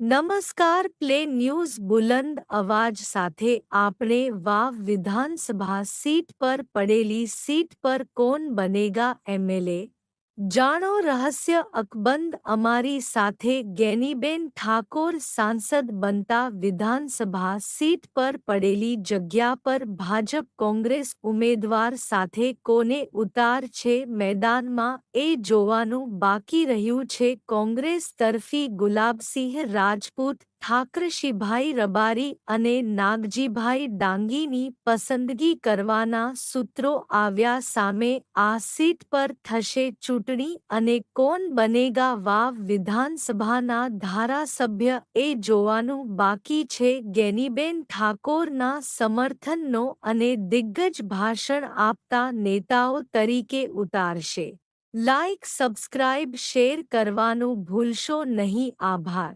નમસ્કાર play news બુલંદ અવાજ સાથે આપણે વાવ વિધાનસભા સીટ પર પડેલી સીટ પર કોણ બનેગા એમએલએ જાણો રહસ્ય અકબંધ અમારી સાથે ગેનીબેન ઠાકોર સાંસદ બનતા વિધાનસભા સીટ પર પડેલી જગ્યા પર ભાજપ કોંગ્રેસ ઉમેદવાર સાથે કોને ઉતાર છે મેદાનમાં એ જોવાનું બાકી રહ્યું છે કોંગ્રેસ તરફી ગુલાબસિંહ રાજપૂત ઠાકરશીભાઈ રબારી અને નાગજીભાઈ ડાંગીની પસંદગી કરવાના સૂત્રો આવ્યા સામે આ સીટ પર થશે ચૂંટણી અને કોણ બનેગા વાવ વિધાનસભાના ધારાસભ્ય એ જોવાનું બાકી છે ગેનીબેન ઠાકોરના સમર્થનનો અને દિગ્ગજ ભાષણ આપતા નેતાઓ તરીકે ઉતારશે લાઇક સબસ્ક્રાઇબ શેર કરવાનું ભૂલશો નહીં આભાર